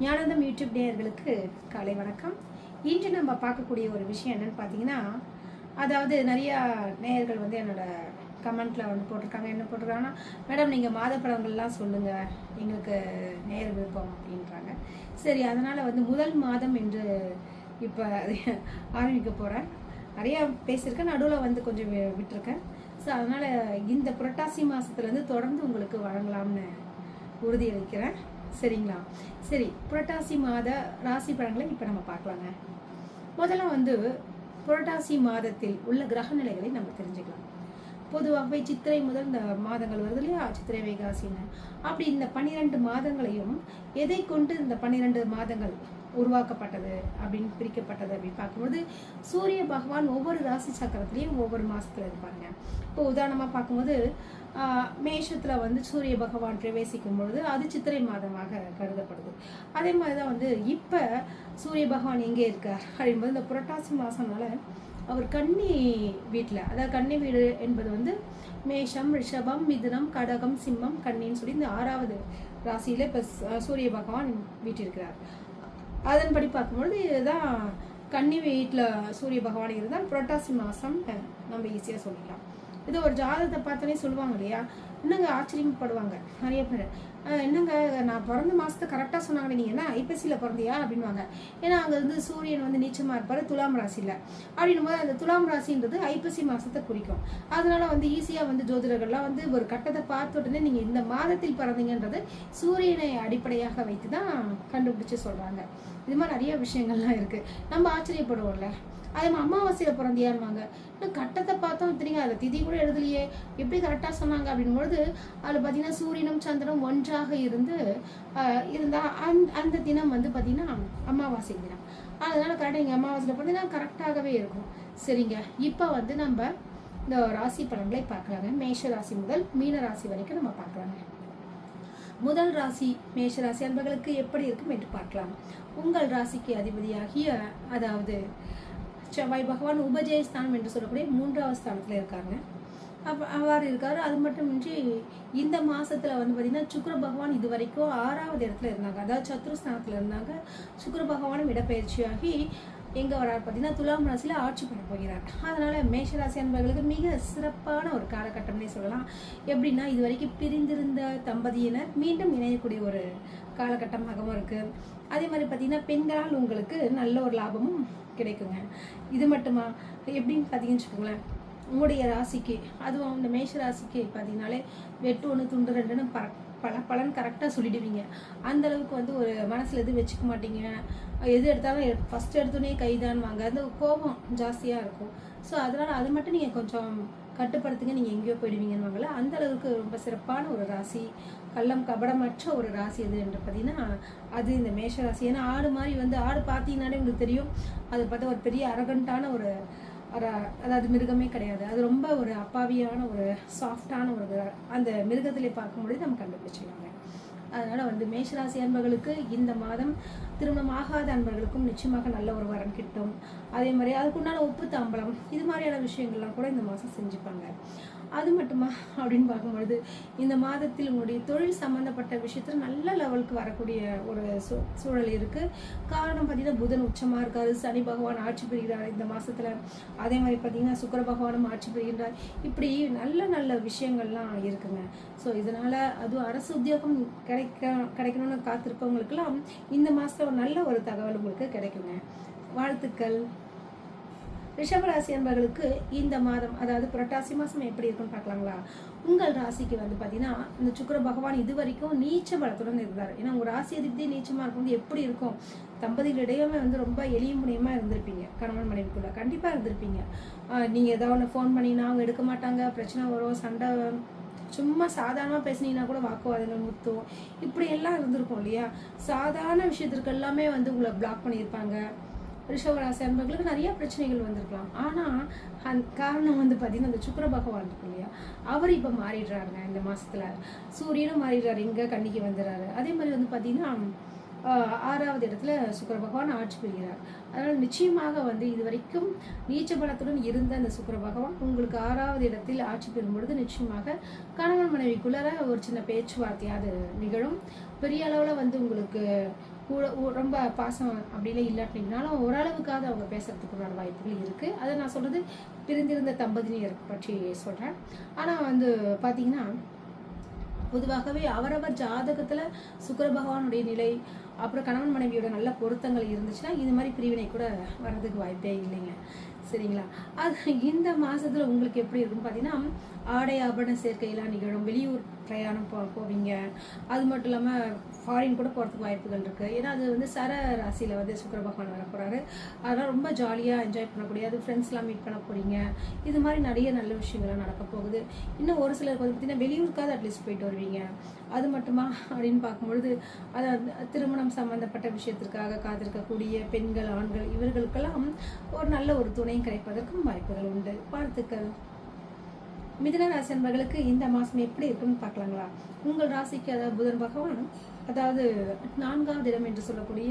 ஞானந்தம் YouTube நேயர்களுக்கு காலை வணக்கம். இன்று நம்ம பார்க்கக்கூடிய ஒரு விஷயம் என்னன்னு பார்த்தீங்கன்னா அதாவது நிறையா நேயர்கள் வந்து என்னோட கமெண்ட்ல வந்து போட்டிருக்காங்க. என்ன போட்டிருக்காங்கன்னா மேடம் நீங்கள் மாத படங்கள்லாம் சொல்லுங்கள் எங்களுக்கு நேயர் விருப்பம் அப்படின்றாங்க. சரி அதனால் வந்து முதல் மாதம் என்று இப்போ ஆரம்பிக்க போகிறேன் நிறையா பேசியிருக்கேன். நடுவில் வந்து கொஞ்சம் வி- விட்டிருக்கேன். ஸோ அதனால் இந்த புரட்டாசி மாதத்துலேருந்து தொடர்ந்து உங்களுக்கு வழங்கலாம்னு உறுதியளிக்கிறேன். சரிங்களா? சரி புரட்டாசி மாத ராசி பலன்களை இப்போ நம்ம பார்க்கலாங்க. முதல்ல வந்து புரட்டாசி மாதத்தில் உள்ள கிரக நிலைகளை நம்ம தெரிஞ்சுக்கலாம். பொதுவாகவே சித்திரை முதல் இந்த மாதங்கள் வருது இல்லையா? சித்திரை வைகாசின்னு அப்படி இந்த பன்னிரெண்டு மாதங்களையும் எதை கொண்டு இந்த பன்னிரெண்டு மாதங்கள் உருவாக்கப்பட்டது அப்படின்னு பிரிக்கப்பட்டது அப்படின்னு பார்க்கும்போது சூரிய பகவான் ஒவ்வொரு ராசி சக்கரத்திலையும் ஒவ்வொரு மாதத்தில் இருப்பாங்க இப்போ உதாரணமாக பார்க்கும்போது மேஷத்தில் வந்து சூரிய பகவான் பிரவேசிக்கும் பொழுது அது சித்திரை மாதமாக கருதப்படுது. அதே மாதிரி தான் வந்து இப்போ சூரிய பகவான் எங்கே இருக்கார் அப்படின்போது இந்த புரட்டாசி மாதம்னால அவர் கன்னி வீட்டில் அதாவது கன்னி வீடு என்பது வந்து மேஷம் ரிஷபம் மிதுனம் கடகம் சிம்மம் கன்னின்னு சொல்லி இந்த ஆறாவது ராசியில் இப்போ சூரிய பகவான் வீட்டிருக்கிறார். அதன்படி பார்க்கும்பொழுது இதுதான் கன்னி வீட்டில் சூரிய பகவான் இருந்தால் புரட்டாசி மாதம் நம்ம ஈஸியாக சொல்லிடலாம் இது ஒரு ஜாதகத்தை பார்த்தோன்னே சொல்லுவாங்க இல்லையா? என்னங்க ஆச்சரியப்படுவாங்க? நிறைய பேர். என்னங்க நான் பிறந்த மாதத்தை கரெக்டாக சொன்னாங்க. நீங்கள் என்ன ஐப்பசியில் பிறந்தியா? அப்படின்வாங்க ஏன்னா அங்கே வந்து சூரியன் வந்து நீச்சமாக இருப்பார் துலாம் ராசியில். அப்படின்னும் போது அந்த துலாம் ராசின்றது ஐப்பசி மாதத்தை குறிக்கும். அதனால வந்து ஈஸியாக வந்து ஜோதிடர்கள்லாம் வந்து ஒரு கட்டத்தை பார்த்த உடனே நீங்கள் இந்த மாதத்தில் பிறந்தீங்கன்றது சூரியனை அடிப்படையாக வைத்து தான் கண்டுபிடிச்சு சொல்கிறாங்க இது மாதிரி நிறைய விஷயங்கள்லாம் இருக்குது நம்ம ஆச்சரியப்படுவோம்ல. அதே மாதிரி அமாவாசையில் பிறந்தியான்வாங்க இன்னும் கட்டத்தை பார்த்தோம் தெரியுங்க அதில் திதி கூட எழுதலையே. எப்படி கரெக்டாக சொன்னாங்க பொழுது அதில் பார்த்தீங்கன்னா சூரியனும் சந்திரனும் ஒன்றாக இருந்து இருந்தால் இருந்தா அந் அந்த தினம் வந்து பார்த்தீங்கன்னா அமாவாசை தினம். அதனால கரெக்டாக இங்கே அமாவாசையில் பார்த்தீங்கன்னா கரெக்டாகவே இருக்கும். சரிங்க. இப்போ வந்து நம்ம இந்த ராசி பலன்களை பார்க்கலாங்க. மேஷ ராசி முதல் மீன ராசி வரைக்கும் நம்ம பார்க்கலாங்க. முதல் ராசி மேஷ ராசி அன்பர்களுக்கு எப்படி இருக்கும் என்று பார்க்கலாம். உங்கள் ராசிக்கு அதிபதியாகிய அதாவது செவ்வாய் பகவான் உபஜயஸ்தானம் என்று சொல்லக்கூடிய மூன்றாவது ஸ்தானத்தில் இருக்காங்க அவர் அவ்வாறு இருக்காரு. அது மட்டுமின்றி இந்த மாசத்துல வந்து பார்த்தீங்கன்னா சுக்கர பகவான் இது வரைக்கும் ஆறாவது இடத்துல இருந்தாங்க. அதாவது சத்ருஸ்தானத்துல இருந்தாங்க. சுக்கர பகவானும் இடப்பெயர்ச்சியாகி எங்கே வரார் பார்த்தீங்கன்னா துலாம் ராசியில் ஆட்சி பண்ண போகிறார். அதனால் மேஷராசி அன்பர்களுக்கு மிக சிறப்பான ஒரு காலகட்டம்னே சொல்லலாம். எப்படின்னா இது வரைக்கும் பிரிந்திருந்த தம்பதியினர் மீண்டும் இணையக்கூடிய ஒரு காலகட்டமாகவும் இருக்குது அதே மாதிரி பார்த்தீங்கன்னா பெண்களால் உங்களுக்கு நல்ல ஒரு லாபமும் கிடைக்குங்க. இது மட்டுமா? எப்படின்னு பார்த்தீங்கன்னு வச்சுக்கோங்களேன். உங்களுடைய ராசிக்கு அதுவும் இந்த மேஷ ராசிக்கு பார்த்தீங்கனாலே வெட்டு ஒன்று துண்டு ரெண்டுன்னு பற பல பலன் கரெக்டாக சொல்லிடுவீங்க. அந்த அளவுக்கு வந்து ஒரு மனசில் எதுவும் வச்சுக்க மாட்டீங்க. எது எடுத்தாலும் ஃபஸ்ட் எடுத்தோடனே கைதான்வாங்க அந்த கோபம் ஜாஸ்தியாக இருக்கும். ஸோ அதனால் அதை மட்டும் நீங்கள் கொஞ்சம் கட்டுப்படுத்துங்க. நீங்கள் எங்கேயோ போயிடுவீங்கன்னு அந்த அளவுக்கு ரொம்ப சிறப்பான ஒரு ராசி. கள்ளம் கபடமற்ற ஒரு ராசி எது என்று பார்த்தீங்கன்னா அது இந்த மேஷ ராசி ஏன்னா ஆடு மாதிரி வந்து ஆடு பார்த்தீங்கன்னாலே உங்களுக்கு தெரியும். அது பார்த்தா ஒரு பெரிய அரகண்டான ஒரு அதாவது மிருகமே கிடையாது. அது ரொம்ப ஒரு அப்பாவியான ஒரு சாஃப்டான ஒரு அந்த மிருகத்திலே பார்க்கும்பொழுது நம்ம கண்டுபிடிச்சிடலாங்க. அதனால் வந்து மேஷராசி அன்பர்களுக்கு இந்த மாதம் திருமணம் ஆகாத அன்பர்களுக்கும் நிச்சயமாக நல்ல ஒரு வரன் கிட்டும். அதே மாதிரி அதுக்குண்டான உப்பு தாம்பலம் இது மாதிரியான விஷயங்கள்லாம் கூட இந்த மாதம் செஞ்சுப்பாங்க. அது மட்டுமா அப்படின்னு பார்க்கும்பொழுது இந்த மாதத்தில் உங்களுடைய தொழில் சம்மந்தப்பட்ட விஷயத்தில் நல்ல லெவலுக்கு வரக்கூடிய ஒரு சூ- சூழல் இருக்குது காரணம் பார்த்தீங்கன்னா புதன் உச்சமாக இருக்காரு சனி பகவான் ஆட்சி பெறுகிறார் இந்த மாதத்தில் அதே மாதிரி பார்த்தீங்கன்னா சுக்கர பகவானும் ஆட்சி பெறுகின்றார் இப்படி நல்ல நல்ல விஷயங்கள்லாம் இருக்குங்க. ஸோ இதனால் அதுவும் அரசு உத்தியோகம் கிடைக்க கிடைக்கணும்னு காத்திருக்கவங்களுக்கெல்லாம் இந்த மாசத்துல ஒரு நல்ல ஒரு தகவல் உங்களுக்கு கிடைக்குங்க. வாழ்த்துக்கள். ரிஷபராசி அன்பர்களுக்கு இந்த மாதம் அதாவது புரட்டாசி மாதம் எப்படி இருக்குன்னு பார்க்கலாங்களா? உங்கள் ராசிக்கு வந்து பார்த்தீங்கன்னா இந்த சுக்கிர பகவான் இது வரைக்கும் நீச்ச பலத்துடன் இருந்தார். ஏன்னா உங்கள் ராசி அதிபதி நீச்சமாக இருக்கும்போது எப்படி இருக்கும்? தம்பதிகளிடையே வந்து ரொம்ப எளிய முனியமாக இருந்திருப்பீங்க. கணவன் மனைவிக்குள்ள கண்டிப்பாக இருந்திருப்பீங்க. நீங்கள் ஏதாவது ஒன்று ஃபோன் பண்ணினா அவங்க எடுக்க மாட்டாங்க. பிரச்சனை வரும் சண்டை சும்மா சாதாரணமாக பேசுனீங்கன்னா கூட வாக்குவாதங்கள் முத்தும். இப்படி எல்லாம் இருந்திருக்கும் இல்லையா? சாதாரண விஷயத்திற்கு எல்லாமே வந்து உங்களை பிளாக் பண்ணியிருப்பாங்க. ரிஷவராசி அன்பர்களுக்கு நிறைய பிரச்சனைகள் வந்திருக்கலாம். ஆனால் அந் காரணம் வந்து பார்த்தீங்கன்னா அந்த சுக்கர பகவான் இருக்கு இல்லையா? அவர் இப்போ மாறிடுறாருங்க இந்த மாதத்தில் சூரியனும் மாறிடுறாரு. இங்கே கண்ணிக்கு வந்துடுறாரு. அதே மாதிரி வந்து பார்த்தீங்கன்னா ஆறாவது இடத்துல சுக்கர பகவான் ஆட்சி பெறுகிறார் அதனால் நிச்சயமாக வந்து இது வரைக்கும் நீச்ச பலத்துடன் இருந்த அந்த சுக்கர பகவான் உங்களுக்கு ஆறாவது இடத்தில் ஆட்சி பெறும் பொழுது நிச்சயமாக கணவன் மனைவிக்குள்ளார ஒரு சின்ன பேச்சுவார்த்தையாவது நிகழும். பெரிய அளவில் வந்து உங்களுக்கு கூட ரொம்ப பாசம் அப்படிலாம் இல்லாட்டினாலும் ஓரளவுக்காவது அவங்க பேசுறதுக்குண்டான வாய்ப்புகள் இருக்குது அதை நான் சொல்கிறது பிரிந்திருந்த தம்பதியினர் பற்றி சொல்கிறேன் ஆனால் வந்து பார்த்தீங்கன்னா பொதுவாகவே அவரவர் ஜாதகத்தில் சுக்கிர பகவானுடைய நிலை அப்புறம் கணவன் மனைவியோட நல்ல பொருத்தங்கள் இருந்துச்சுன்னா இது மாதிரி பிரிவினை கூட வர்றதுக்கு வாய்ப்பே இல்லைங்க. சரிங்களா? அது இந்த மாதத்தில் உங்களுக்கு எப்படி இருக்குன்னு பார்த்தீங்கன்னா ஆடை ஆபரண சேர்க்கையெல்லாம் நிகழும் வெளியூர் பிரயாணம் போ போவீங்க. அது மட்டும் இல்லாமல் ஃபாரின் கூட போகிறதுக்கு வாய்ப்புகள் இருக்குது ஏன்னா அது வந்து சர ராசியில் வந்து சுக்கர பகவான் வர போகிறாரு அதெல்லாம் ரொம்ப ஜாலியாக என்ஜாய் பண்ணக்கூடிய அது ஃப்ரெண்ட்ஸ்லாம் மீட் பண்ண போகிறீங்க இது மாதிரி நிறைய நல்ல விஷயங்கள்லாம் நடக்க போகுது. இன்னும் ஒரு சிலருக்கு வந்து பார்த்தீங்கன்னா வெளியூருக்காவது அட்லீஸ்ட் போயிட்டு வருவீங்க. அது மட்டுமா அப்படின்னு பார்க்கும்பொழுது அதாவது திருமணம் சம்மந்தப்பட்ட விஷயத்திற்காக காத்திருக்கக்கூடிய பெண்கள் ஆண்கள் இவர்களுக்கெல்லாம் ஒரு நல்ல ஒரு துணையும் கிடைப்பதற்கும் வாய்ப்புகள் உண்டு. பார்த்துக்கள் மிதன ராசி அன்பர்களுக்கு இந்த மாதம் எப்படி இருக்குன்னு பார்க்கலாங்களா? உங்கள் ராசிக்கு அதாவது புதன் பகவான் அதாவது நான்காவது இடம் என்று சொல்லக்கூடிய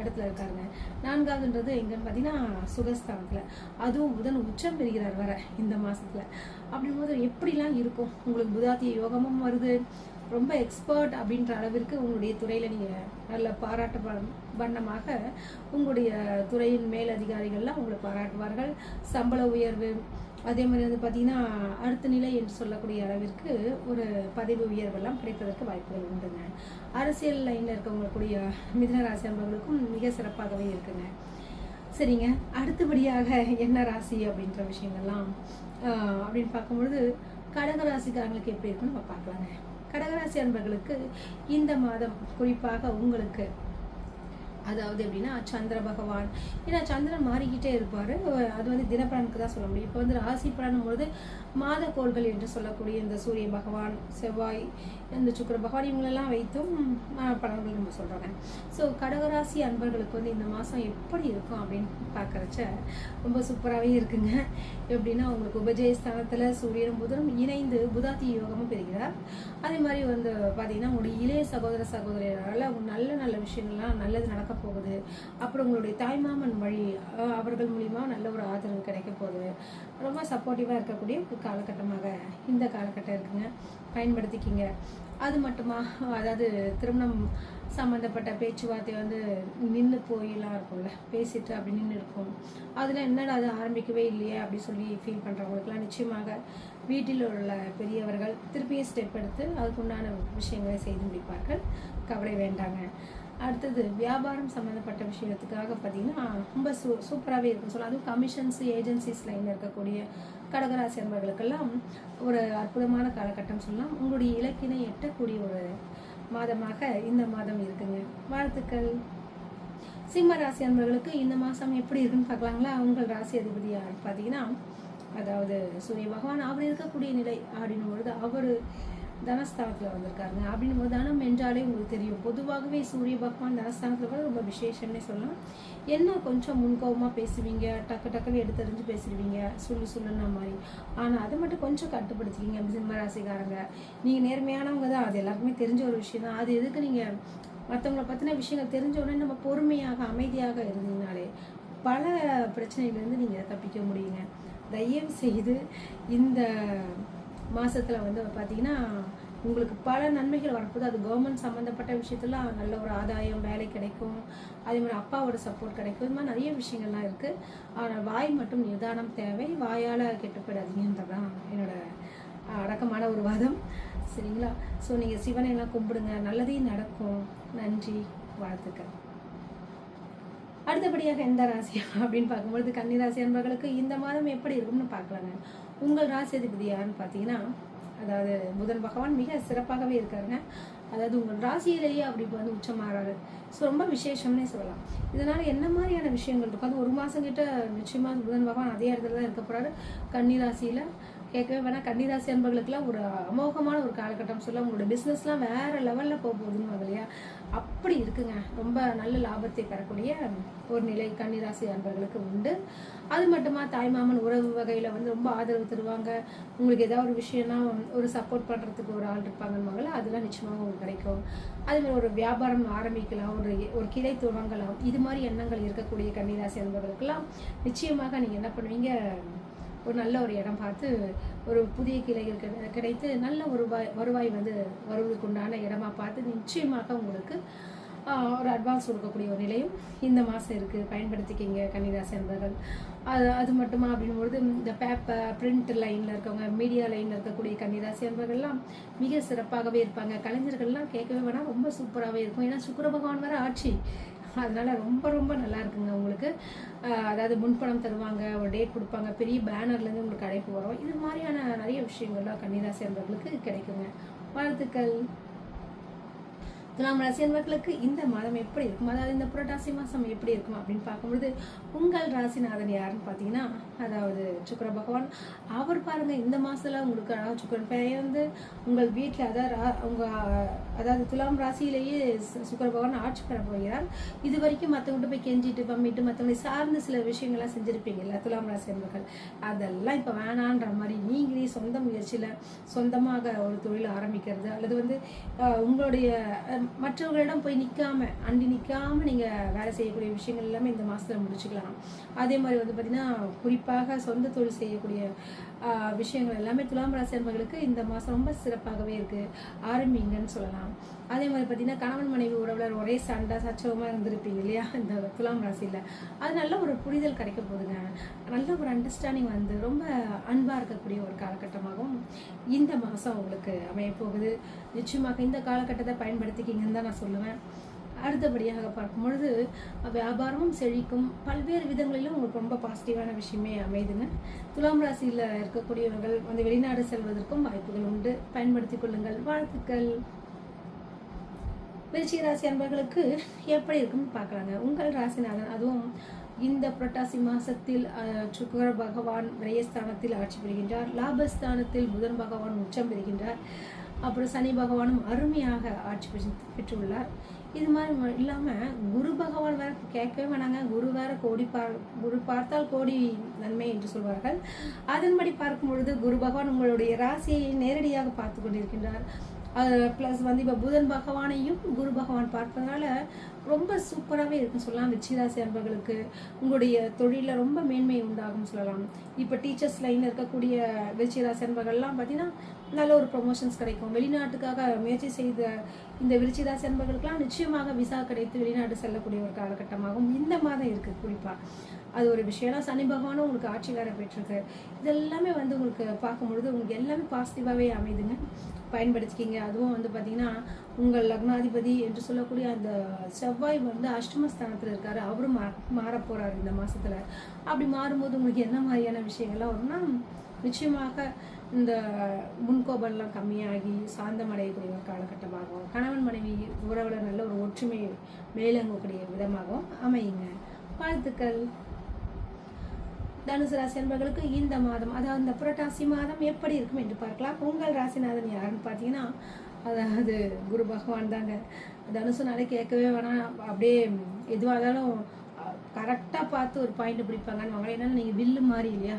இடத்துல இருக்காருங்க. நான்காவதுன்றது எங்கன்னு பார்த்தீங்கன்னா சுகஸ்தானத்தில். அதுவும் புதன் உச்சம் பெறுகிறார் வர இந்த மாசத்துல. அப்படிங்கும்போது எப்படிலாம் இருக்கும்? உங்களுக்கு புதாத்திய யோகமும் வருது. ரொம்ப எக்ஸ்பர்ட் அப்படின்ற அளவிற்கு உங்களுடைய துறையில் நீங்கள் நல்ல பாராட்ட வண்ணமாக உங்களுடைய துறையின் மேல் அதிகாரிகள்லாம் உங்களை பாராட்டுவார்கள். சம்பள உயர்வு அதே மாதிரி வந்து பார்த்தீங்கன்னா அடுத்த நிலை என்று சொல்லக்கூடிய அளவிற்கு ஒரு பதவி உயர்வெல்லாம் கிடைப்பதற்கு வாய்ப்புகள் உண்டுங்க. அரசியல் லைனில் இருக்கவங்களுடைய மிதன ராசி அன்பர்களுக்கும் மிக சிறப்பாகவே இருக்குங்க. சரிங்க. அடுத்தபடியாக என்ன ராசி அப்படின்ற விஷயங்கள்லாம் அப்படின்னு பார்க்கும்பொழுது கடக ராசிக்காரங்களுக்கு எப்படி இருக்குன்னு நம்ம பார்க்கலாங்க. கடகராசி அன்பர்களுக்கு இந்த மாதம் குறிப்பாக உங்களுக்கு அதாவது எப்படின்னா சந்திர பகவான். ஏன்னா சந்திரன் மாறிக்கிட்டே இருப்பார். அது வந்து தினப்பலனுக்கு தான் சொல்ல முடியும். இப்போ வந்து ராசி பலனும் பொழுது மாத கோள்கள் என்று சொல்லக்கூடிய இந்த சூரிய பகவான் செவ்வாய் இந்த சுக்கிர பகவான் இவங்களெல்லாம் வைத்தும் பலன்கள் நம்ம சொல்கிறாங்க ஸோ கடகராசி அன்பர்களுக்கு வந்து இந்த மாதம் எப்படி இருக்கும் அப்படின்னு பார்க்குறச்ச ரொம்ப சூப்பராகவே இருக்குங்க. எப்படின்னா உங்களுக்கு உபஜயஸ்தானத்தில் சூரியனும் புதனும் இணைந்து புதாத்தி யோகமும் பெறுகிறார். அதே மாதிரி வந்து பார்த்தீங்கன்னா உங்களுடைய இளைய சகோதர சகோதரியால் நல்ல நல்ல விஷயங்கள்லாம் நல்லது நடக்க போகுது. அப்புறம் உங்களுடைய தாய்மாமன் வழி அவர்கள் மூலிமா நல்ல ஒரு ஆதரவு கிடைக்க போகுது. ரொம்ப சப்போர்ட்டிவாக இருக்கக்கூடிய காலகட்டமாக இந்த காலகட்டம் இருக்குங்க. பயன்படுத்திக்கிங்க. அது மட்டுமா? அதாவது திருமணம் சம்மந்தப்பட்ட பேச்சுவார்த்தை வந்து நின்று போயெல்லாம் இருக்கும்ல. பேசிட்டு அப்படி நின்று இருக்கும். அதில் என்னடா அது ஆரம்பிக்கவே இல்லையே அப்படி சொல்லி ஃபீல் பண்ணுறவங்களுக்குலாம் நிச்சயமாக வீட்டில் உள்ள பெரியவர்கள் திருப்பியும் ஸ்டெப் எடுத்து அதுக்குண்டான விஷயங்களை செய்து முடிப்பார்கள். கவலை வேண்டாங்க. அடுத்தது வியாபாரம் சம்மந்தப்பட்ட விஷயத்துக்காக பார்த்தீங்கன்னா ரொம்ப சூ சூப்பராகவே இருக்கும் சொல்லலாம். அதுவும் கமிஷன்ஸ் ஏஜென்சிஸ் லைனில் இருக்கக்கூடிய கடகராசி அன்பர்களுக்கெல்லாம் ஒரு அற்புதமான காலகட்டம் சொல்லலாம். உங்களுடைய இலக்கினை எட்டக்கூடிய ஒரு மாதமாக இந்த மாதம் இருக்குங்க. வாழ்த்துக்கள். சிம்ம ராசி அன்பர்களுக்கு இந்த மாதம் எப்படி இருக்குன்னு பார்க்கலாங்களா? உங்கள் ராசி அதிபதி யார் பார்த்தீங்கன்னா அதாவது சூரிய பகவான். அவர் இருக்கக்கூடிய நிலை அப்படின்னும் பொழுது அவர் தனஸ்தானத்தில் வந்திருக்காருங்க. அப்படின்னும் போது தனம் என்றாலே உங்களுக்கு தெரியும். பொதுவாகவே சூரிய பகவான் தனஸ்தானத்தில் கூட ரொம்ப விசேஷம்னே சொல்லலாம். என்ன கொஞ்சம் முன்கோபமாக பேசுவீங்க? டக்கு டக்குன்னு எடுத்தறிஞ்சு பேசிடுவீங்க சொல்லு சொல்லுன்னா மாதிரி. ஆனால் அதை மட்டும் கொஞ்சம் கட்டுப்படுத்திக்கிங்க சிம்மராசிக்காரங்க நீங்கள் நேர்மையானவங்க தான். அது எல்லாருக்குமே தெரிஞ்ச ஒரு விஷயம் தான். அது எதுக்கு நீங்கள் மற்றவங்கள பற்றின விஷயங்கள் தெரிஞ்ச உடனே நம்ம பொறுமையாக அமைதியாக இருந்தீங்கனாலே பல பிரச்சனையிலேருந்து நீங்கள் தப்பிக்க முடியுங்க. தயவு செய்து இந்த மாதத்தில் வந்து பார்த்தீங்கன்னா உங்களுக்கு பல நன்மைகள் வரப்போது அது கவர்மெண்ட் சம்மந்தப்பட்ட விஷயத்துல நல்ல ஒரு ஆதாயம் வேலை கிடைக்கும். அதே மாதிரி அப்பாவோட சப்போர்ட் கிடைக்கும். இது மாதிரி நிறைய விஷயங்கள்லாம் இருக்குது ஆனால் வாய் மட்டும் நிதானம் தேவை. வாயால் கெட்டு போயிடாதீங்கன்றதான் என்னோட அடக்கமான ஒரு வாதம். சரிங்களா? ஸோ நீங்கள் சிவனை எல்லாம் கும்பிடுங்க. நல்லதே நடக்கும். நன்றி. வாழ்த்துக்கள். அடுத்தபடியாக எந்த ராசி அப்படின்னு பார்க்கும்பொழுது கன்னிராசி அன்பர்களுக்கு இந்த மாதம் எப்படி இருக்கும்னு பார்க்கலாங்க. உங்கள் ராசிதிபதி யாருன்னு பார்த்தீங்கன்னா அதாவது புதன் பகவான் மிக சிறப்பாகவே இருக்காருங்க. அதாவது உங்கள் ராசியிலேயே அப்படி வந்து உச்சமாறாரு. ஸோ ரொம்ப விசேஷம்னே சொல்லலாம். இதனால் என்ன மாதிரியான விஷயங்கள் இருக்கும் அது ஒரு மாதம் கிட்ட நிச்சயமாக புதன் பகவான் அதே இடத்துல தான் இருக்க போறாரு. கேட்கவே வேணாம். கன்னிராசி அன்பர்களுக்கெல்லாம் ஒரு அமோகமான ஒரு காலகட்டம் சொல்ல உங்களோட பிஸ்னஸ்லாம் வேற லெவலில் போக போகுதுன்னு இல்லையா? அப்படி இருக்குங்க. ரொம்ப நல்ல லாபத்தை பெறக்கூடிய ஒரு நிலை கன்னிராசி அன்பர்களுக்கு உண்டு. அது மட்டுமா தாய்மாமன் உறவு வகையில் வந்து ரொம்ப ஆதரவு தருவாங்க. உங்களுக்கு ஏதாவது ஒரு விஷயம்னா ஒரு சப்போர்ட் பண்ணுறதுக்கு ஒரு ஆள் இருப்பாங்கன்னு அதெல்லாம் நிச்சயமாக உங்களுக்கு கிடைக்கும். அதுமாதிரி ஒரு வியாபாரம் ஆரம்பிக்கலாம் ஒரு ஒரு கிளை துவங்கலாம். இது மாதிரி எண்ணங்கள் இருக்கக்கூடிய கன்னிராசி என்பவர்களுக்கெல்லாம் நிச்சயமாக நீங்கள் என்ன பண்ணுவீங்க? ஒரு நல்ல ஒரு இடம் பார்த்து ஒரு புதிய கிளைகள் கிடை- கிடைத்து நல்ல ஒரு வருவாய் வருவாய் வந்து வருவதற்குண்டான இடமா பார்த்து நிச்சயமாக உங்களுக்கு ஒரு அட்வான்ஸ் கொடுக்கக்கூடிய ஒரு நிலையும் இந்த மாதம் இருக்குது பயன்படுத்திக்கிங்க கன்னிராசி அன்பர்கள். அது அது மட்டுமா அப்படின்பொழுது இந்த பேப்பர் பிரிண்ட் லைனில் இருக்கவங்க மீடியா லைனில் இருக்கக்கூடிய கன்னிராசி அன்பர்கள்லாம் மிக சிறப்பாகவே இருப்பாங்க. கலைஞர்கள்லாம் கேட்கவே வேணாம் ரொம்ப சூப்பராகவே இருக்கும். ஏன்னா சுக்கர பகவான் வர ஆட்சி. அதனால ரொம்ப ரொம்ப நல்லா இருக்குங்க உங்களுக்கு. அதாவது முன்பணம் தருவாங்க ஒரு டேட் கொடுப்பாங்க பெரிய பேனர்லேருந்து உங்களுக்கு அழைப்பு வரும். இது மாதிரியான நிறைய விஷயங்கள்லாம் கன்னிராசி அன்பர்களுக்கு கிடைக்குங்க. வாழ்த்துக்கள். துலாம் ராசி அன்பர்களுக்கு இந்த மாதம் எப்படி இருக்கும்? அதாவது இந்த புரட்டாசி மாதம் எப்படி இருக்கும் அப்படின்னு பார்க்கும்பொழுது உங்கள் ராசிநாதன் யாருன்னு பார்த்தீங்கன்னா அதாவது சுக்கர பகவான். அவர் பாருங்க இந்த மாதத்தில் உங்களுக்கு அதாவது சுக்கரன் பெயர்ந்து உங்கள் வீட்டில் அதாவது ரா- அதாவது துலாம் ராசியிலேயே சு- சுக்கிர பகவான் ஆட்சி பெற போகிறார். இது வரைக்கும் மற்றவங்கள்ட்ட போய் கெஞ்சிட்டு பம்மிட்டு மற்றவங்களை சார்ந்த சில விஷயங்கள்லாம் செஞ்சுருப்பீங்கல்ல துலாம் ராசி அன்பர்கள் அதெல்லாம் இப்போ வேணான்ற மாதிரி நீங்களே சொந்த முயற்சியில் சொந்தமாக ஒரு தொழில் ஆரம்பிக்கிறது. அல்லது வந்து உங்களுடைய மற்றவர்களிடம் போய் நிற்காம அண்டி நிற்காம நீங்கள் வேலை செய்யக்கூடிய விஷயங்கள் எல்லாமே இந்த மாதத்தில் முடிச்சுக்கலாம். அதே மாதிரி வந்து பார்த்திங்கன்னா குறிப்பாக சொந்த தொழில் செய்யக்கூடிய விஷயங்கள் எல்லாமே துலாம் ராசி அன்பர்களுக்கு இந்த மாதம் ரொம்ப சிறப்பாகவே இருக்குது ஆரம்பிங்கன்னு சொல்லலாம். அதே மாதிரி பார்த்தீங்கன்னா கணவன் மனைவி உறவுல ஒரே சண்டை சச்சரவமாக இருந்திருப்பீங்க இல்லையா? இந்த துலாம் ராசியில். அது நல்ல ஒரு புரிதல் கிடைக்க போகுதுங்க. நல்ல ஒரு அண்டர்ஸ்டாண்டிங் வந்து ரொம்ப அன்பாக இருக்கக்கூடிய ஒரு காலகட்டமாகவும் இந்த மாதம் உங்களுக்கு அமைய போகுது. நிச்சயமாக இந்த காலகட்டத்தை பயன்படுத்திக்கிங்கன்னு தான் நான் சொல்லுவேன். அடுத்தபடியாக பார்க்கும் பொழுது வியாபாரமும் செழிக்கும். பல்வேறு விதங்களிலும் உங்களுக்கு ரொம்ப பாசிட்டிவான விஷயமே அமைதுங்க. துலாம் ராசியில் இருக்கக்கூடியவர்கள் வந்து வெளிநாடு செல்வதற்கும் வாய்ப்புகள் உண்டு. பயன்படுத்திக் கொள்ளுங்கள். வாழ்த்துக்கள். விருச்சிக ராசி அன்பர்களுக்கு எப்படி இருக்குன்னு பார்க்குறாங்க உங்கள் ராசிநாதன் அதுவும் இந்த புரட்டாசி மாசத்தில் சுக்கர பகவான் விரயஸ்தானத்தில் ஆட்சி பெறுகின்றார் லாபஸ்தானத்தில் புதன் பகவான் உச்சம் பெறுகின்றார். அப்புறம் சனி பகவானும் அருமையாக ஆட்சி பெற்று- பெற்றுள்ளார். இது மாதிரி இல்லாமல் இல்லாம குரு பகவான் வேற கேட்கவே வேணாங்க குரு வேற கோடி பார் குரு பார்த்தால் கோடி நன்மை என்று சொல்வார்கள். அதன்படி பார்க்கும் பொழுது குரு பகவான் உங்களுடைய ராசியை நேரடியாக பார்த்து கொண்டிருக்கின்றார். ப்ளஸ் வந்து இப்போ புதன் பகவானையும் குரு பகவான் பார்ப்பதனால ரொம்ப சூப்பராகவே இருக்கும் சொல்லலாம். விச்சிராசி அன்பர்களுக்கு உங்களுடைய தொழிலில் ரொம்ப மேன்மை உண்டாகும் சொல்லலாம். இப்போ டீச்சர்ஸ் லைனில் இருக்கக்கூடிய விருச்சிராசி அன்பர்கள்லாம் பார்த்தீங்கன்னா நல்ல ஒரு ப்ரொமோஷன்ஸ் கிடைக்கும். வெளிநாட்டுக்காக முயற்சி செய்த இந்த விருச்சிராசி அன்பர்களுக்கெல்லாம் நிச்சயமாக விசா கிடைத்து வெளிநாடு செல்லக்கூடிய ஒரு காலகட்டமாகவும் இந்த மாதம் இருக்குது குறிப்பாக அது ஒரு விஷயம் ஏன்னா சனி பகவானும் உங்களுக்கு ஆட்சி வேற பெற்றிருக்கு. இதெல்லாமே வந்து உங்களுக்கு பார்க்கும்பொழுது உங்களுக்கு எல்லாமே பாசிட்டிவாகவே அமைதுங்க. பயன்படுத்திக்கிங்க. அதுவும் வந்து பார்த்தீங்கன்னா உங்கள் லக்னாதிபதி என்று சொல்லக்கூடிய அந்த செவ்வாய் வந்து அஷ்டமஸ்தானத்தில் இருக்காரு. அவரும் மா மாற போகிறார் இந்த மாசத்துல. அப்படி மாறும்போது உங்களுக்கு என்ன மாதிரியான விஷயங்கள்லாம் வரும்னா நிச்சயமாக இந்த முன்கோபம்லாம் கம்மியாகி சாந்தமடையக்கூடிய ஒரு காலகட்டமாகவும் கணவன் மனைவி உறவுல நல்ல ஒரு ஒற்றுமை மேலங்கக்கூடிய விதமாகவும் அமையுங்க. வாழ்த்துக்கள். தனுசு ராசி அன்பர்களுக்கு இந்த மாதம் அதாவது இந்த புரட்டாசி மாதம் எப்படி இருக்கும் என்று பார்க்கலாம். உங்கள் ராசிநாதன் யாருன்னு பார்த்தீங்கன்னா அதாவது குரு பகவான் தாங்க. தனுசுனாலே கேட்கவே வேணாம். அப்படியே எதுவாக இருந்தாலும் கரெக்டாக பார்த்து ஒரு பாயிண்ட் பிடிப்பாங்கன்னு வாங்க. ஏன்னா நீங்கள் வில்லு மாதிரி இல்லையா?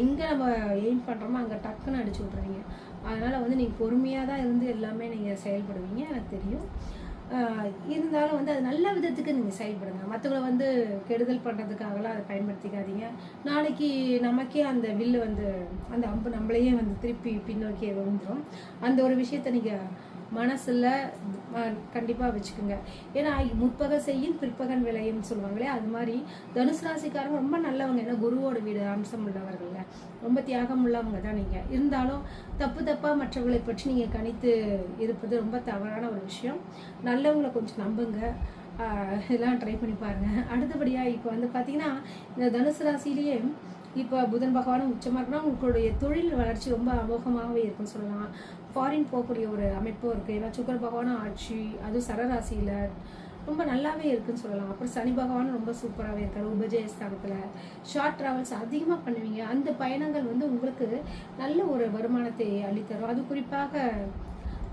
எங்கே நம்ம எய்ம் பண்ணுறோமோ அங்கே டக்குன்னு அடிச்சு விட்ருவீங்க அதனால் வந்து நீங்கள் பொறுமையாக தான் இருந்து எல்லாமே நீங்கள் செயல்படுவீங்க எனக்கு தெரியும். இருந்தாலும் வந்து அது நல்ல விதத்துக்கு நீங்கள் செயல்படுங்க மற்றவங்கள வந்து கெடுதல் பண்ணுறதுக்காகலாம் அதை பயன்படுத்திக்காதீங்க. நாளைக்கு நமக்கே அந்த வில்லு வந்து அந்த அம்பு நம்மளையே வந்து திருப்பி பின்னோக்கி வந்துடும் அந்த ஒரு விஷயத்த நீங்கள் மனசில் கண்டிப்பாக வச்சுக்கோங்க. ஏன்னா முற்பக செய்யும் பிற்பகன் விளையும் சொல்லுவாங்களே அது மாதிரி தனுசு ராசிக்காரங்க ரொம்ப நல்லவங்க. ஏன்னா குருவோட வீடு அம்சம் உள்ளவர்கள்ல ரொம்ப தியாகம் உள்ளவங்க தான் நீங்கள் இருந்தாலும் தப்பு தப்பாக மற்றவர்களை பற்றி நீங்கள் கணித்து இருப்பது ரொம்ப தவறான ஒரு விஷயம். நல்லவங்களை கொஞ்சம் நம்புங்க. இதெல்லாம் ட்ரை பண்ணி பாருங்க. அடுத்தபடியாக இப்போ வந்து பார்த்தீங்கன்னா இந்த தனுசு ராசியிலேயே இப்போ புதன் பகவானும் உச்சமாக இருக்குன்னா உங்களுடைய தொழில் வளர்ச்சி ரொம்ப அமோகமாகவே இருக்குன்னு சொல்லலாம். ஃபாரின் போகக்கூடிய ஒரு அமைப்பும் இருக்குது ஏன்னா சுக்கர பகவானும் ஆட்சி அதுவும் சரராசியில் ரொம்ப நல்லாவே இருக்குன்னு சொல்லலாம். அப்புறம் சனி பகவானும் ரொம்ப சூப்பராகவே இருக்காரு. உபஜயஸ்தானத்தில் ஷார்ட் ட்ராவல்ஸ் அதிகமாக பண்ணுவீங்க. அந்த பயணங்கள் வந்து உங்களுக்கு நல்ல ஒரு வருமானத்தை அள்ளித்தரும். அது குறிப்பாக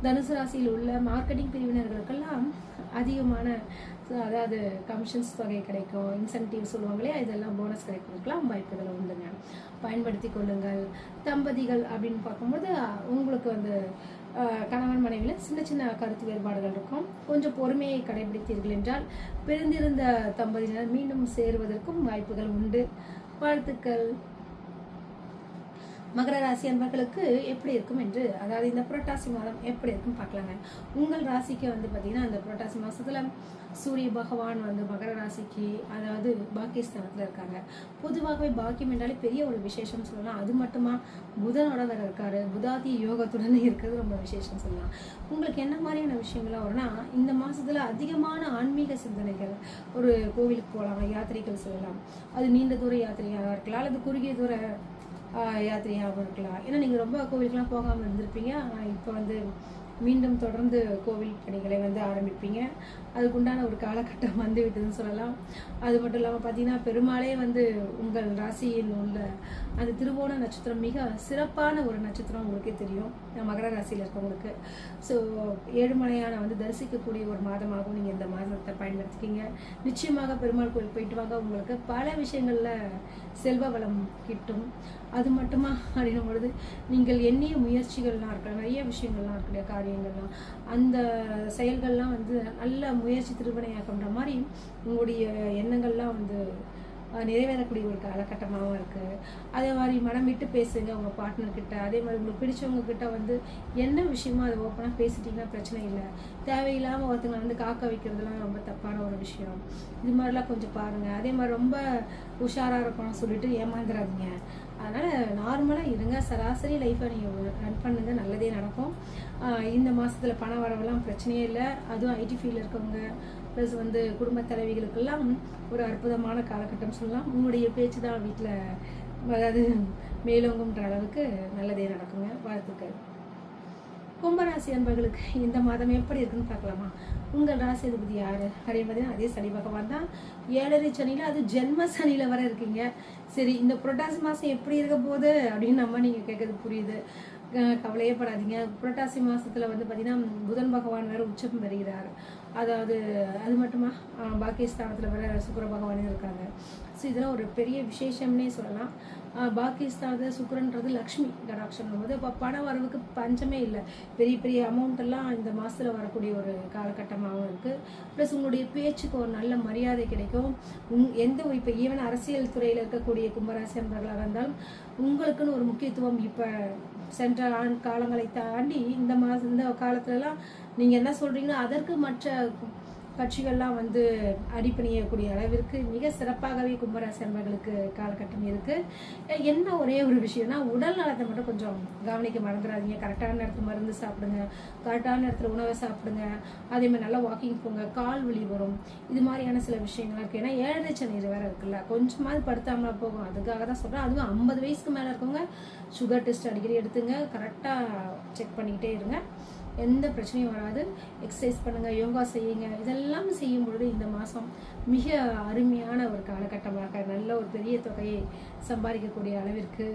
தனுசு ராசியில் உள்ள மார்க்கெட்டிங் பிரிவினர்களுக்கெல்லாம் அதிகமான அதாவது கமிஷன்ஸ் தொகை கிடைக்கும் இன்சென்டிவ் சொல்லுவாங்களே இதெல்லாம் போனஸ் கிடைக்கிறதுக்கெல்லாம் வாய்ப்புகள் உண்டுங்க. பயன்படுத்தி கொள்ளுங்கள். தம்பதிகள் அப்படின்னு பார்க்கும்போது உங்களுக்கு வந்து கணவன் மனைவியில் சின்ன சின்ன கருத்து வேறுபாடுகள் இருக்கும். கொஞ்சம் பொறுமையை கடைபிடித்தீர்கள் என்றால் பிரிந்திருந்த தம்பதியினர் மீண்டும் சேருவதற்கும் வாய்ப்புகள் உண்டு. வாழ்த்துக்கள். மகர ராசி அன்பர்களுக்கு எப்படி இருக்கும் என்று அதாவது இந்த புரட்டாசி மாதம் எப்படி இருக்கும் பார்க்கலாங்க. உங்கள் ராசிக்கு வந்து பார்த்தீங்கன்னா இந்த புரட்டாசி மாதத்தில் சூரிய பகவான் வந்து மகர ராசிக்கு அதாவது பாக்கியஸ்தானத்தில் இருக்காங்க. பொதுவாகவே பாக்கியம் என்றாலே பெரிய ஒரு விசேஷம் சொல்லலாம். அது மட்டுமா? புதனோட வேற இருக்காரு. புதாதி யோகத்துடன் இருக்கிறது ரொம்ப விசேஷம் சொல்லலாம். உங்களுக்கு என்ன மாதிரியான விஷயங்கள்லாம் வரும்னா இந்த மாதத்தில் அதிகமான ஆன்மீக சிந்தனைகள் ஒரு கோவிலுக்கு போகலாம் யாத்திரைகள் செல்லலாம். அது நீண்ட தூர யாத்திரையாக இருக்கலாம் அல்லது குறுகிய தூர யாத்திரையாகவும் இருக்கலாம். ஏன்னா நீங்கள் ரொம்ப கோவிலுக்குலாம் போகாமல் இருந்திருப்பீங்க. ஆனால் இப்போ வந்து மீண்டும் தொடர்ந்து கோவில் பணிகளை வந்து ஆரம்பிப்பீங்க. அதுக்குண்டான ஒரு காலகட்டம் வந்து விட்டதுன்னு சொல்லலாம். அது மட்டும் இல்லாமல் பார்த்தீங்கன்னா பெருமாளே வந்து உங்கள் ராசியில் உள்ள அந்த திருவோண நட்சத்திரம் மிக சிறப்பான ஒரு நட்சத்திரம் உங்களுக்கே தெரியும். மகர ராசியில் இருக்கவங்களுக்கு. ஸோ ஏழுமலையான வந்து தரிசிக்கக்கூடிய ஒரு மாதமாகவும் நீங்கள் இந்த மாதத்தை பயன்படுத்திக்கிங்க. நிச்சயமாக பெருமாள் கோயில் போயிட்டு வாங்க. உங்களுக்கு பல விஷயங்களில் செல்வ வளம் கிட்டும். அது மட்டுமா அப்படின்னும் பொழுது நீங்கள் எண்ணிய முயற்சிகள்லாம் இருக்கலாம். நிறைய விஷயங்கள்லாம் காரியம் காரியங்கள்லாம் அந்த செயல்கள்லாம் வந்து நல்ல முயற்சி திருவினையாக்கன்ற மாதிரி உங்களுடைய எண்ணங்கள்லாம் வந்து நிறைவேறக்கூடிய ஒரு காலகட்டமாகவும் இருக்குது அதே மாதிரி மனம் விட்டு பேசுங்க உங்கள் பார்ட்னர்கிட்ட அதே மாதிரி உங்களுக்கு பிடிச்சவங்க கிட்ட வந்து என்ன விஷயமோ அதை ஓப்பனாக பேசிட்டீங்கன்னா பிரச்சனை இல்லை. தேவையில்லாமல் ஒருத்தங்களை வந்து காக்க வைக்கிறதுலாம் ரொம்ப தப்பான ஒரு விஷயம். இது மாதிரிலாம் கொஞ்சம் பாருங்கள் அதே மாதிரி ரொம்ப உஷாராக இருக்கணும்னு சொல்லிட்டு ஏமாந்துடாதீங்க அதனால் நார்மலாக இருங்க. சராசரி லைஃப்பை நீங்கள் ரன் பண்ணுங்க. நல்லதே நடக்கும். இந்த மாதத்தில் பண வரவெல்லாம் பிரச்சனையே இல்லை. அதுவும் ஐடி ஃபீல்டில் இருக்கவங்க ப்ளஸ் வந்து குடும்ப தலைவிகளுக்கெல்லாம் ஒரு அற்புதமான காலகட்டம் சொல்லலாம். உங்களுடைய பேச்சு தான் வீட்டில் அதாவது மேலோங்குன்ற அளவுக்கு நல்லதே நடக்குங்க. வாழ்த்துக்கள். கும்பராசி அன்பர்களுக்கு இந்த மாதம் எப்படி இருக்குன்னு பார்க்கலாமா? உங்கள் ராசி அதிபதி யாரு? அதே மாதிரி அதே சனி பகவான் தான். ஏழரை சனியில் அது ஜென்ம சனியில் வர இருக்கீங்க. சரி இந்த புரட்டாசி மாதம் எப்படி இருக்க போகுது அப்படின்னு நம்ம நீங்கள் கேட்குறது புரியுது. கவலையே படாதீங்க. புரட்டாசி மாதத்தில் வந்து பார்த்தீங்கன்னா புதன் பகவான் வேறு உச்சம் பெறுகிறார். அதாவது அது மட்டுமா? அஹ் பாக்கியஸ்தானத்தில் வேறு சுக்கர பகவானும் இருக்காங்க. ஸோ இதெல்லாம் ஒரு பெரிய விசேஷம்னே சொல்லலாம். அஹ் சுக்கரன்றது லக்ஷ்மி கடாட்சம். போது இப்போ பண வரவுக்கு பஞ்சமே இல்லை. பெரிய பெரிய அமௌண்ட் எல்லாம் இந்த மாசத்துல வரக்கூடிய ஒரு காலகட்டமாகவும் இருக்கு. ப்ளஸ் உங்களுடைய பேச்சுக்கு ஒரு நல்ல மரியாதை கிடைக்கும். உங் எந்த ஒரு இப்போ ஈவன் அரசியல் துறையில் இருக்கக்கூடிய கும்பராசி அன்பர்களாக இருந்தாலும் உங்களுக்குன்னு ஒரு முக்கியத்துவம் இப்போ சென்ற ஆண் காலங்களை தாண்டி இந்த மாதம் இந்த காலத்துலலாம் நீங்கள் என்ன சொல்கிறீங்களோ அதற்கு மற்ற கட்சிகள்லாம் வந்து அடிப்பணியக்கூடிய அளவிற்கு மிக சிறப்பாகவே கும்பராசி அன்பர்களுக்கு காலகட்டம் இருக்குது என்ன ஒரே ஒரு விஷயம்னா உடல் நலத்தை மட்டும் கொஞ்சம் கவனிக்க மறந்துடாதீங்க கரெக்டான நேரத்தில் மருந்து சாப்பிடுங்க கரெக்டான நேரத்தில் உணவை சாப்பிடுங்க. அதே மாதிரி நல்லா வாக்கிங் போங்க கால் வலி வரும். இது மாதிரியான சில விஷயங்கள்லாம் இருக்குது ஏன்னா ஏழரை சனி வேறு இருக்குல்ல கொஞ்சமாவது படுத்தாமல் போகும். அதுக்காக தான் சொல்கிறேன் அதுவும் ஐம்பது வயசுக்கு மேலே இருக்கவங்க சுகர் டெஸ்ட் அடிக்கடி எடுத்துங்க. கரெக்டாக செக் பண்ணிக்கிட்டே இருங்க. எந்த பிரச்சனையும் வராது. எக்ஸசைஸ் பண்ணுங்கள் யோகா செய்யுங்க. இதெல்லாம் செய்யும் பொழுது இந்த மாதம் மிக அருமையான ஒரு காலகட்டமாக நல்ல ஒரு பெரிய தொகையை சம்பாதிக்கக்கூடிய அளவிற்கு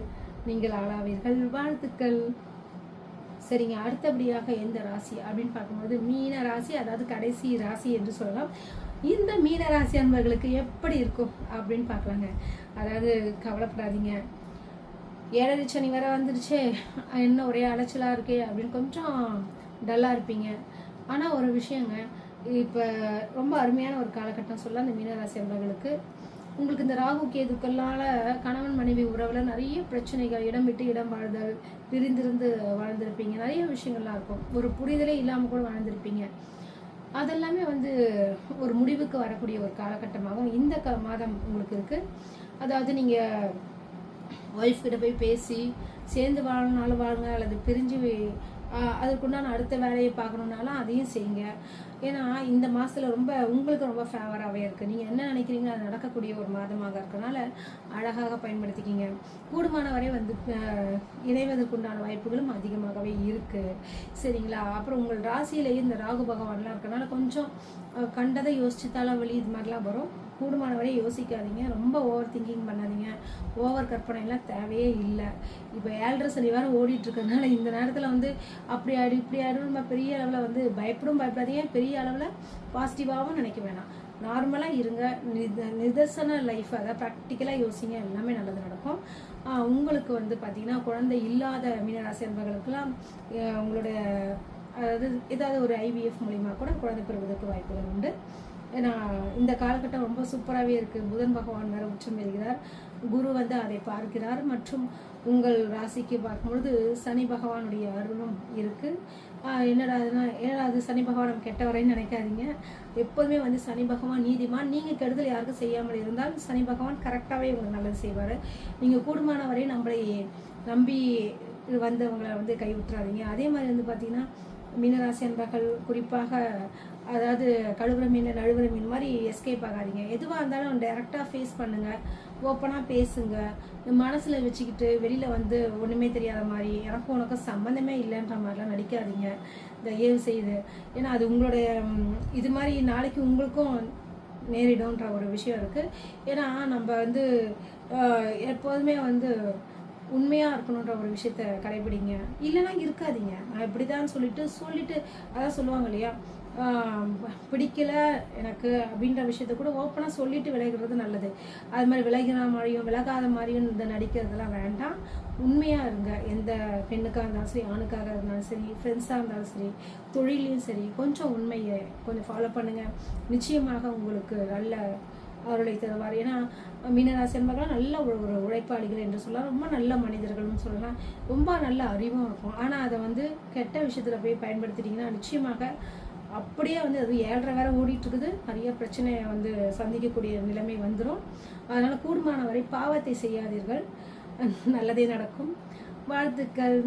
நீங்கள் ஆளாவீர்கள். வாழ்த்துக்கள். சரிங்க அடுத்தபடியாக எந்த ராசி அப்படின்னு பார்க்கும்போது மீன ராசி அதாவது கடைசி ராசி என்று சொல்லலாம். இந்த மீன ராசி அன்பர்களுக்கு எப்படி இருக்கும் அப்படின்னு பார்க்கலாங்க. அதாவது கவலைப்படாதீங்க. ஏழரை சனி வேற வந்துருச்சே. என்ன ஒரே அலைச்சலாக இருக்கே அப்படின்னு கொஞ்சம் டல்லாக இருப்பீங்க. ஆனால் ஒரு விஷயங்க இப்போ ரொம்ப அருமையான ஒரு காலகட்டம் சொல்ல அந்த மீனராசி அவர்களுக்கு. உங்களுக்கு இந்த ராகு கேதுக்கள்னால கணவன் மனைவி உறவில் நிறைய பிரச்சனைகள் இடம் விட்டு இடம் வாழ்தல் பிரிந்திருந்து வாழ்ந்திருப்பீங்க. நிறைய விஷயங்கள்லாம் இருக்கும். ஒரு புரிதலே இல்லாமல் கூட வாழ்ந்திருப்பீங்க. அதெல்லாமே வந்து ஒரு முடிவுக்கு வரக்கூடிய ஒரு காலகட்டமாகவும் இந்த க மாதம் உங்களுக்கு இருக்குது அதாவது நீங்கள் ஒய்ஃப் கிட்ட போய் பேசி சேர்ந்து வாழணுனாலும் வாழுங்க அல்லது பிரிஞ்சு அதுக்குண்டான அடுத்த வேலையை பார்க்கணுன்னாலும் அதையும் செய்யுங்க. ஏன்னா இந்த மாதத்தில் ரொம்ப உங்களுக்கு ரொம்ப ஃபேவராகவே இருக்குது நீங்கள் என்ன நினைக்கிறீங்க அது நடக்கக்கூடிய ஒரு மாதமாக இருக்கனால அழகாக பயன்படுத்திக்கிங்க. கூடுமான வரை வந்து இணைவதற்குண்டான வாய்ப்புகளும் அதிகமாகவே இருக்குது சரிங்களா? அப்புறம் உங்கள் ராசியிலேயே இந்த ராகு பகவான்லாம் இருக்கனால கொஞ்சம் கண்டதை யோசிச்சு தலைவலி இது மாதிரிலாம் வரும். கூடுமான வரை யோசிக்காதீங்க. ரொம்ப ஓவர் திங்கிங் பண்ணாதீங்க. ஓவர் கற்பனைலாம் தேவையே இல்லை. இப்போ ஏழரை சனி வாரம் ஓடிட்டுருக்கனால இந்த நேரத்தில் வந்து அப்படி ஆயிடும் இப்படி ஆயிடும் நம்ம பெரிய அளவில் வந்து பயப்படும் பயப்படாதீங்க. பெரிய அளவில் பாசிட்டிவாகவும் நினைக்க வேணாம். நார்மலாக இருங்க. நித நிதர்சன லைஃப் அதாவது ப்ராக்டிக்கலாக யோசிங்க. எல்லாமே நல்லது நடக்கும். உங்களுக்கு வந்து பார்த்தீங்கன்னா குழந்தை இல்லாத மீனராசி என்பவர்களுக்கெல்லாம் உங்களுடைய அதாவது ஏதாவது ஒரு ஐவிஎஃப் மூலிமா கூட குழந்தை பெறுவதற்கு வாய்ப்புகள் உண்டு. ஏன்னா இந்த காலகட்டம் ரொம்ப சூப்பராகவே இருக்குது புதன் பகவான் வேற உச்சம் பெறுகிறார். குரு வந்து அதை பார்க்கிறார். மற்றும் உங்கள் ராசிக்கு பார்க்கும்பொழுது சனி பகவானுடைய அருளும் இருக்குது என்னடா அதுனா என்னடா அது சனி பகவான் கெட்டவரைன்னு நினைக்காதீங்க. எப்போதுமே வந்து சனி பகவான் நீதிமான். நீங்கள் கெடுதல் யாருக்கும் செய்யாமல் இருந்தால் சனி பகவான் கரெக்டாகவே உங்களுக்கு நல்லது செய்வார். நீங்கள் கூடுமான நம்மளை நம்பி வந்தவங்களை வந்து கைவிட்டுறாதீங்க. அதே மாதிரி வந்து பார்த்தீங்கன்னா மீனராசி அன்பர்கள் குறிப்பாக அதாவது கழுவுற மீன் நழுவுற மீன் மாதிரி எஸ்கேப் ஆகாதீங்க. எதுவாக இருந்தாலும் டைரெக்டாக ஃபேஸ் பண்ணுங்கள் ஓப்பனாக பேசுங்க. மனசில் வச்சுக்கிட்டு வெளியில் வந்து ஒன்றுமே தெரியாத மாதிரி எனக்கும் உனக்கும் சம்மந்தமே இல்லைன்ற மாதிரிலாம் நடிக்காதீங்க. தயவு செய்து. ஏன்னா அது உங்களுடைய இது மாதிரி நாளைக்கு உங்களுக்கும் நேரிடும்ன்ற ஒரு விஷயம் இருக்குது ஏன்னா நம்ம வந்து எப்போதுமே வந்து உண்மையாக இருக்கணுன்ற ஒரு விஷயத்த கடைபிடிங்க. இல்லைன்னா இருக்காதீங்க. நான் இப்படி தான் சொல்லிட்டு சொல்லிட்டு அதான் சொல்லுவாங்க இல்லையா? பிடிக்கல எனக்கு அப்படின்ற விஷயத்த கூட ஓப்பனாக சொல்லிட்டு விலகிறது நல்லது. அது மாதிரி விலகின மாதிரியும் விலகாத மாதிரியும் இந்த நடிக்கிறதுலாம் வேண்டாம். உண்மையாக இருங்க. எந்த பெண்ணுக்காக இருந்தாலும் சரி ஆணுக்காக இருந்தாலும் சரி ஃப்ரெண்ட்ஸாக இருந்தாலும் சரி தொழிலையும் சரி கொஞ்சம் உண்மையை கொஞ்சம் ஃபாலோ பண்ணுங்கள் நிச்சயமாக உங்களுக்கு நல்ல அருளை தருவார். ஏன்னா மீனராசி என்பவர்கள் நல்ல ஒரு ஒரு உழைப்பாளிகள் என்று சொல்லலாம். ரொம்ப நல்ல மனிதர்கள்னு சொல்லலாம். ரொம்ப நல்ல அறிவும் இருக்கும். ஆனால் அதை வந்து கெட்ட விஷயத்தில் போய் பயன்படுத்திட்டிங்கன்னா நிச்சயமாக அப்படியே வந்து அது ஏழரை வேற ஓடிட்டு இருக்குது நிறைய பிரச்சனையை வந்து சந்திக்கக்கூடிய நிலைமை வந்துடும் அதனால் கூடுமான வரை பாவத்தை செய்யாதீர்கள். நல்லதே நடக்கும். வாழ்த்துக்கள்.